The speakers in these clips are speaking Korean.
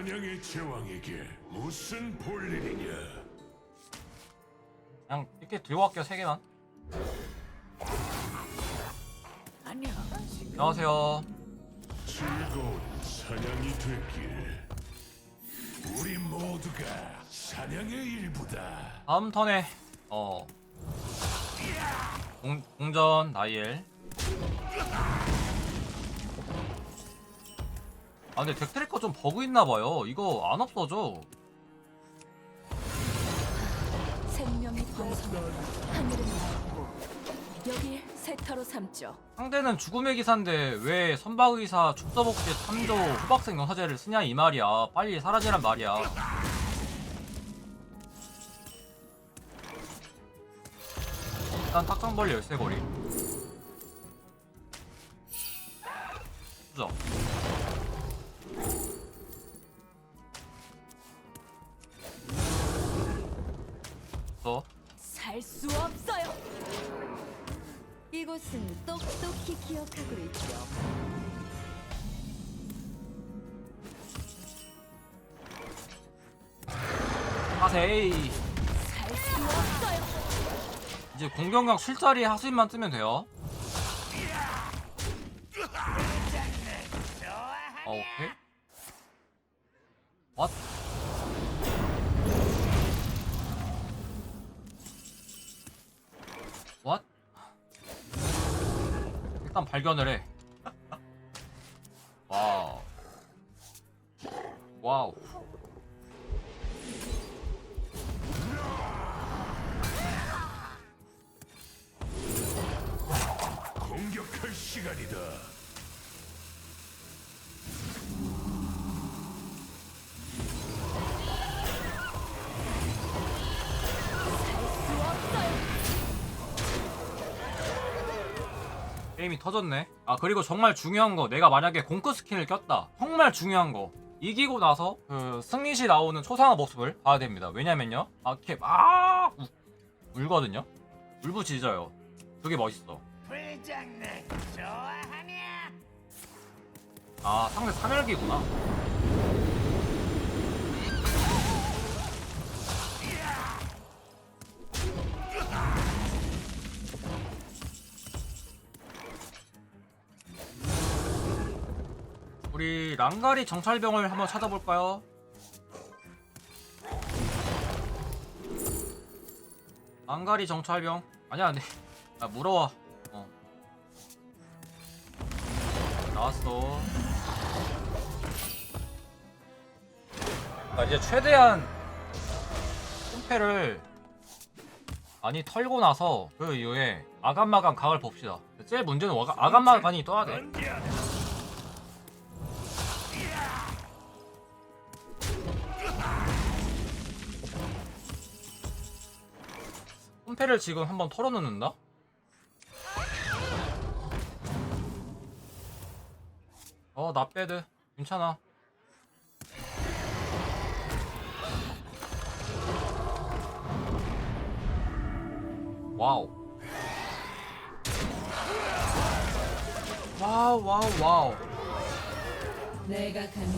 사냥의 제왕에게 무슨 볼일이냐? 그냥 이렇게 들고 갈게요 세 개만 아니야. 안녕하세요 즐거운 사냥이 됐길. 우리 모두가 사냥의 일부다. 다음 턴에 어 공, 공전 나이엘 아 근데 덱트리커 좀 버그 있나봐요. 이거 안 없어져. 번성을 하늘은 맑고 여길 세타로 삼죠. 상대는 죽음의 기사인데 왜 선박의사 축서복지 3조 후박생 영사제를 쓰냐 이 말이야. 빨리 사라지란 말이야. 일단 탁상벌리 열쇠고리. 수저 저살수 없어요. 이곳은 똑똑히 기억하고 있죠. 하세이 살 수 없어요. 이제 공격력 술자리 하수인만 뜨면 돼요. 일단 발견을 해. 와우. 와우. 공격할 시간이다. 게임이 터졌네. 아 그리고 정말 중요한 거 내가 만약에 공크 스킨을 꼈다. 정말 중요한 거. 이기고 나서 그 승리 시 나오는 초상화 모습을 봐야 됩니다. 왜냐면요. 아막 우- 울거든요. 울부짖어요. 그게 멋있어. 아 상대 사멸기구나. 우리 랑가리 정찰병을 한번 찾아볼까요? 랑가리 정찰병? 아니야 안돼 아 물어와. 어. 나왔어. 아, 이제 최대한 홈패를 많이 털고 나서 그 이후에 아간마간 각을 봅시다. 제일 문제는 아간마간이 떠야 돼 홈패를 지금 한번 털어놓는다? 어, 나 빼드. 괜찮아. 와우. 와우, 와우, 와우. 내가 가는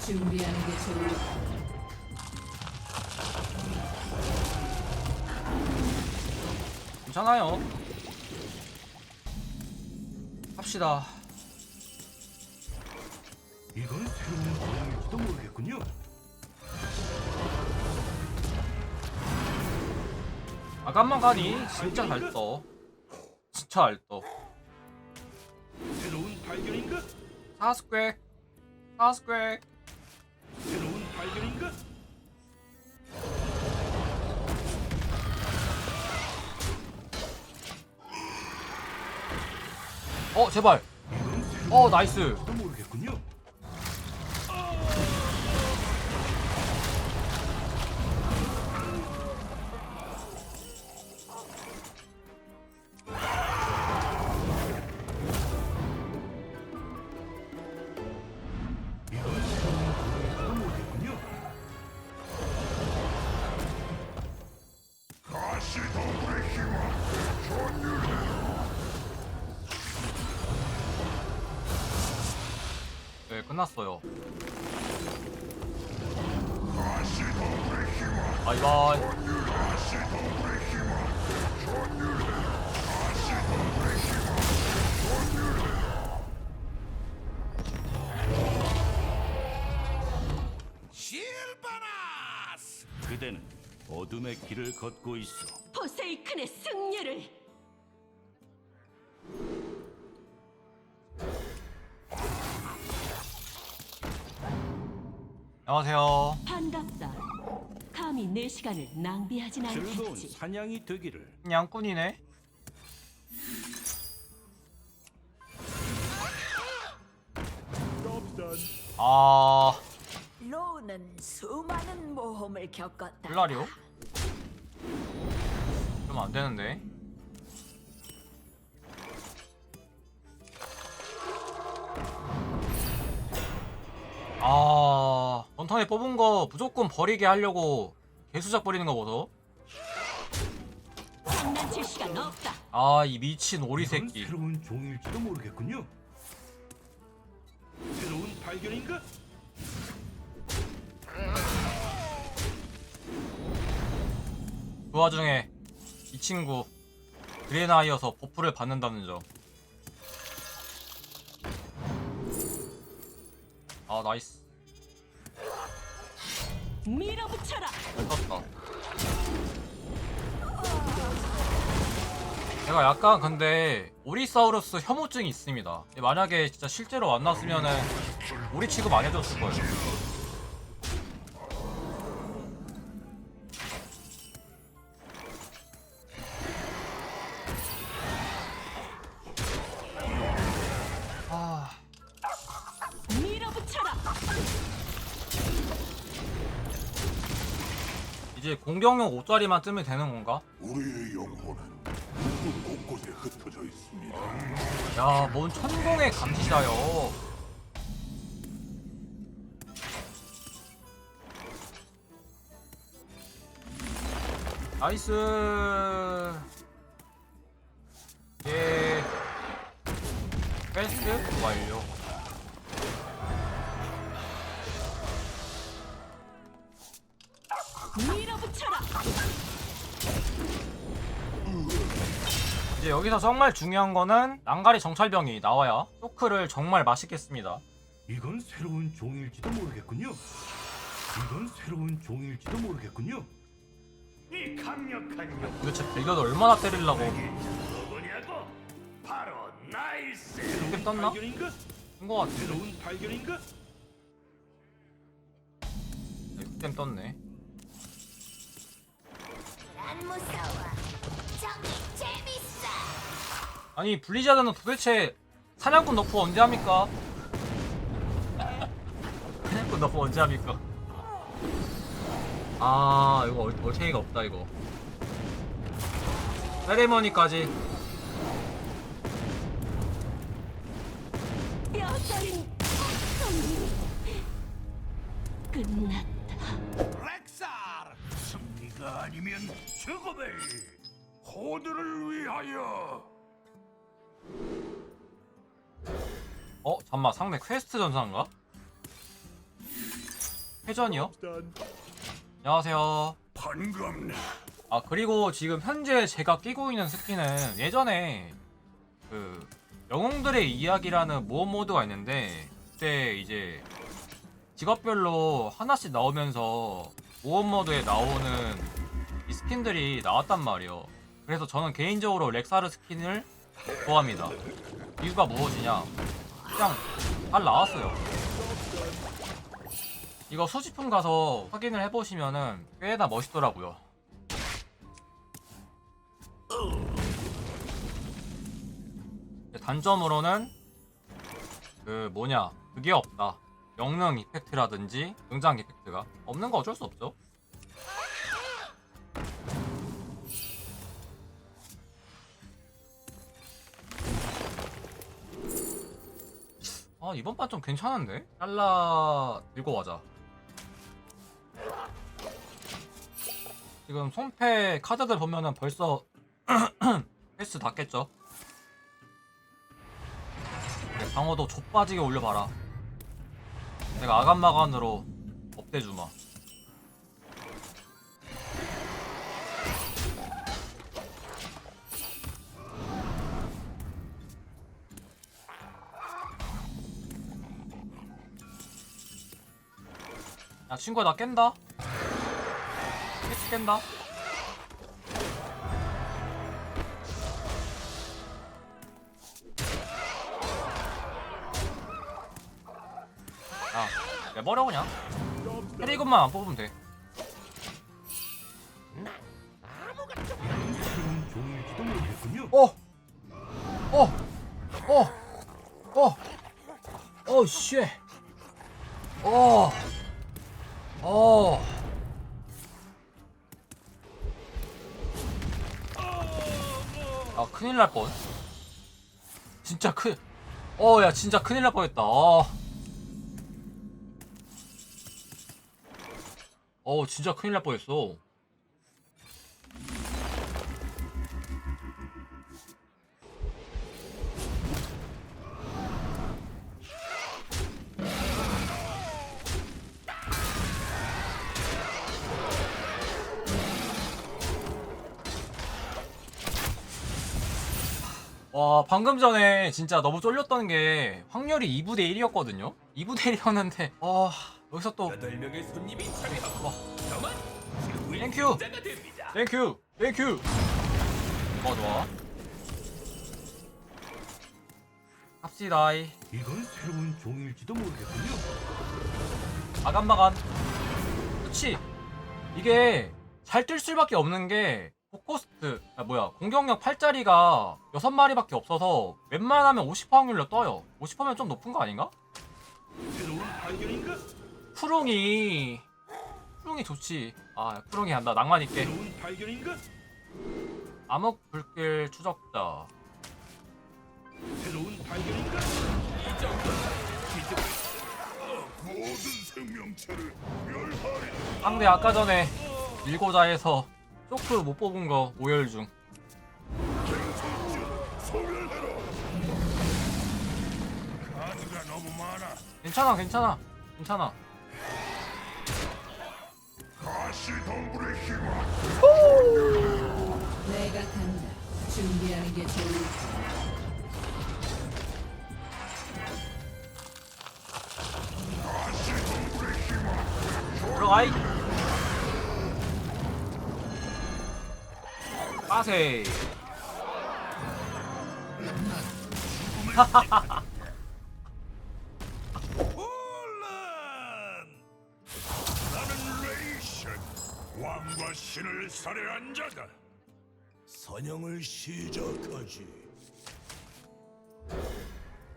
준비하는 게 좋을 괜찮아요. 합시다. 이건 새로운 도움일지도 모르겠군요. 아간만 가니 진짜 잘 떠. 진짜 잘 떠. 새로운 발견인가? 사스퀘. 사스퀘. 새로운 발견인가? 어, 제발. 어, 나이스. 모르겠군요. 끝났어요. 바이바이 실바나스! 그대는 어둠의 길을 걷고 있어. 포세이큰의 승리를 안녕하세요 반갑다. 감히 내 시간을 낭비하진 즐거운 않겠지. 사냥이 되기를. 양꾼이네 아 로우는 수많은 모험을 겪었다. 플라리오? 좀 안되는데 아 원턴에 뽑은 거 무조건 버리게 하려고 개수작 버리는 거 보소 장난칠 시간 없다. 아 이 미친 오리 이건 새끼 새로운 종일지도 모르겠군요. 새로운 발견인가? 그 와중에 이 친구 그레나이어서 버프를 받는다는 점. 아 나이스 밀어붙여라. 떴다 제가 약간 근데 오리사우루스 혐오증이 있습니다 만약에 진짜 실제로 만났으면은 오리 취급 안 해줬을 거예요 아 밀어붙여라. 이제 공격용 5짜리만 뜨면 되는 건가? 우리의 영혼은 곳곳에 흩어져 있습니다. 야, 뭔 천공의 감시자요. 나이스. 예. 패스트 완료. 밀어붙여라. 이제 여기서 정말 중요한 거는 난가리 정찰병이 나와야 쇼크를 정말 맛있게 씁니다. 이건 새로운 종일지도 모르겠군요. 이건 새로운 종일지도 모르겠군요. 이 강력한 영 도대체 배겨도 얼마나 때리려고 누구냐고? 바로 나이스. 이렇게 떴나? 발견인가? 쓴거 같은데. 새로운 발견인가? 템 떴네. 안 무서워. 정이 재밌어. 아니 블리자드는 도대체 사냥꾼 너프 언제 합니까? 사냥꾼 너프 언제 합니까? 아 이거 얼- 얼탱이가 없다 이거 세레머니까지 끝났다. 렉살! 승리가 아니면 죽음을! 호드를 위하여 어? 잠만 상대 퀘스트 전사인가? 회전이요? 안녕하세요 반갑네. 아 그리고 지금 현재 제가 끼고 있는 스킨은 예전에 그 영웅들의 이야기라는 모험 모드가 있는데 그때 이제 직업별로 하나씩 나오면서 모험 모드에 나오는 이 스킨들이 나왔단 말이에요. 그래서 저는 개인적으로 렉사르 스킨을 좋아합니다. 이유가 무엇이냐? 그냥 잘 나왔어요. 이거 수집품 가서 확인을 해보시면은 꽤나 멋있더라고요. 단점으로는 그 뭐냐 그게 없다 영능 이펙트라든지 등장 이펙트가 없는 거 어쩔 수 없죠 아 이번 판 좀 괜찮은데? 잘라 들고 가자. 지금 손패 카드들 보면은 벌써 다 깼죠? 네, 방어도 좆빠지게 올려봐라. 내가 아간마간으로 업대주마 야 친구야 나 깬다 캐치 깬다 야 내버려 그냥 캐리건만 안 뽑으면 돼. 어! 어! 어! 어! 어, 씨! 어! 어! 아, 큰일 날 뻔. 진짜 큰, 어, 야, 진짜 큰일 날 뻔했다. 어. 어, 진짜 큰일 날 뻔했어. 와 방금 전에 진짜 너무 쫄렸던 게 확률이 2부 대 1이었거든요? 2부 대 1이었는데 아 여기서 또. 여덟 명의 손님이 참여하고 저만 최후의 땡큐. 자가 됩니다. 땡큐 땡큐 좋아 좋아. 갑시다 이. 이건 새로운 종일지도 모르겠군요. 아간마간. 그치. 이게 잘 뛸 수밖에 없는 게 포코스트 아 뭐야 공격력 8짜리가 6마리밖에 없어서 웬만하면 50% 확률로 떠요 50%면 좀 높은 거 아닌가? 푸롱이 푸롱이 좋지 아 푸롱이 한다 낭만 있게? 암흑 불길 추적자 새로운 발견인가? 모든 생명체를 멸하리. 상대 아까 전에 일고자에서 쇼크 못 뽑은 거 오열 중. 괜찮아 괜찮아 괜찮아. 내가 간다. 준비하는 게 좋을 거야. 들어가이 레이션. 왕과 신을 살해한 자다. 선영을 시작하지.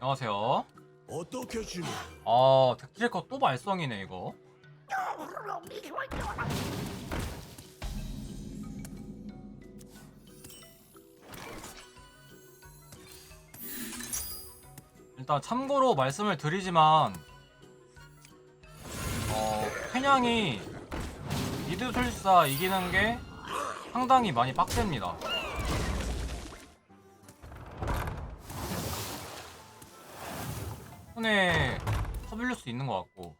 안녕하세요 어떻게 지내? 아 덱트리커 또 말썽이네 이거 일단 참고로 말씀을 드리지만 어 회냥이 미드 술사 이기는 게 상당히 많이 빡셉니다. 손에 서빌릴 수 있는 것 같고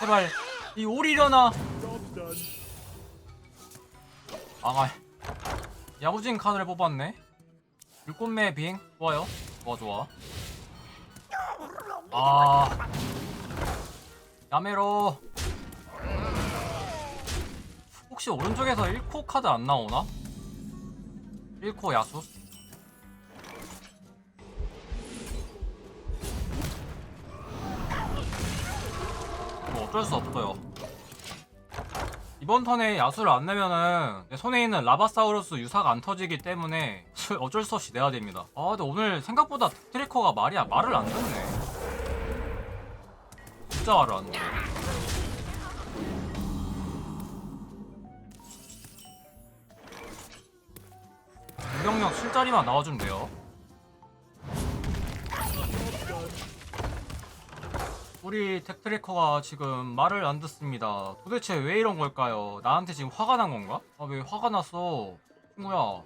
제발 이 오리려나. 아 야구진 카드를 뽑았네. 불꽃매 비행? 좋아요. 좋아 좋아. 아 야메로. 혹시 오른쪽에서 1코 카드 안 나오나? 1코 야수? 뭐 어쩔 수 없어요. 이번 턴에 야수를 안 내면은 내 손에 있는 라바사우루스 유사가 안 터지기 때문에 어쩔 수 없이 내야 됩니다. 아 근데 오늘 생각보다 트래커가 말이야 말을 안 듣네. 진짜 말을 안 듣네. 공격력 7짜리만 나와주면 돼요 우리 텍트래커가 지금 말을 안 듣습니다. 도대체 왜 이런 걸까요? 나한테 지금 화가 난 건가? 아 왜 화가 났어 친구야?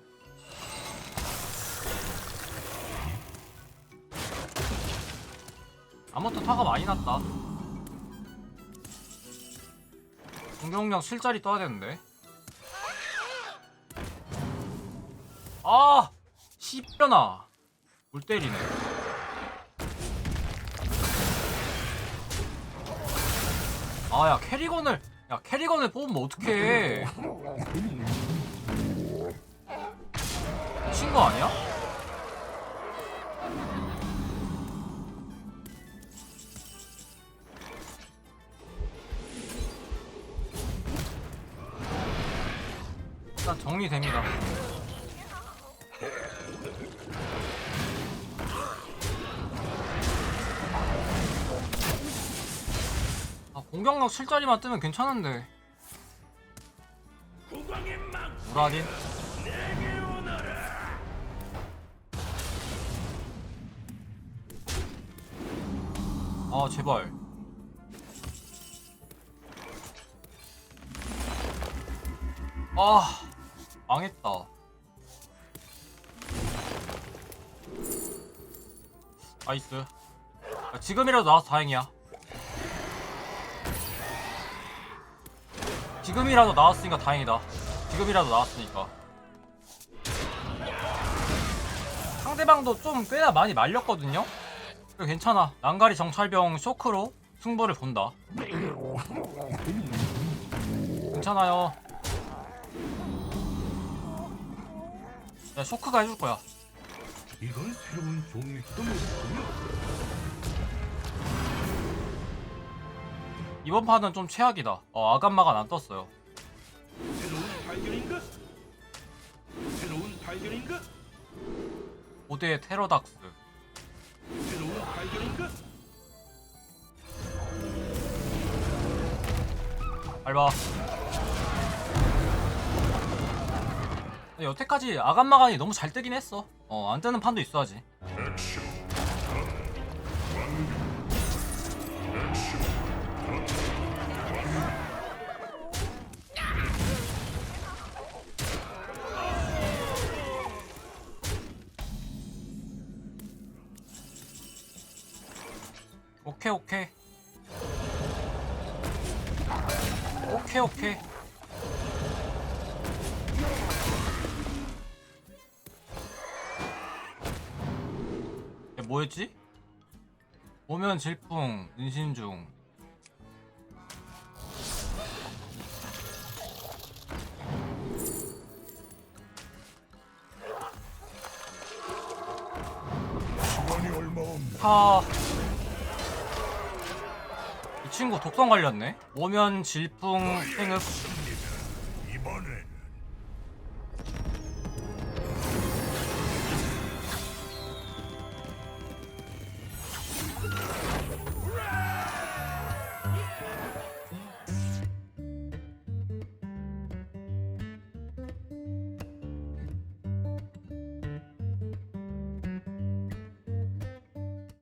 아무튼 화가 많이 났다. 공격력 7짜리 떠야 되는데. 아! 씨뼈나. 물 때리네 아 야 캐리건을 야 캐리건을 뽑으면 어떡해 미친 거 아니야? 일단 정리됩니다 공격력 7짜리만 뜨면 괜찮은데. 오너라. 아 제발. 아 망했다. 나이스. 야, 지금이라도 나와서 다행이야 지금이라도 나왔으니까 다행이다 지금이라도 나왔으니까 상대방도 좀 꽤나 많이 말렸거든요 괜찮아. 난가리 정찰병 쇼크로 승부를 본다. 괜찮아요. 야, 쇼크가 해줄 거야. 이건 새로운 종일지도 모르겠군요. 이번 판은 좀 최악이다. 어, 아감마가 안 떴어요. 새로운 발견인가? 새로운 발견인가? 5대 테러닥스. 새로운 발견인가? 밟아. 여태까지 아감마간이 너무 잘 뜨긴 했어. 어, 안 뜨는 판도 있어야지. 오케이 오케이 오케이 오케이 얘 뭐였지? 오면 질풍 없네. 하... 이 친구 독성 걸렸네? 오면 질풍 이번엔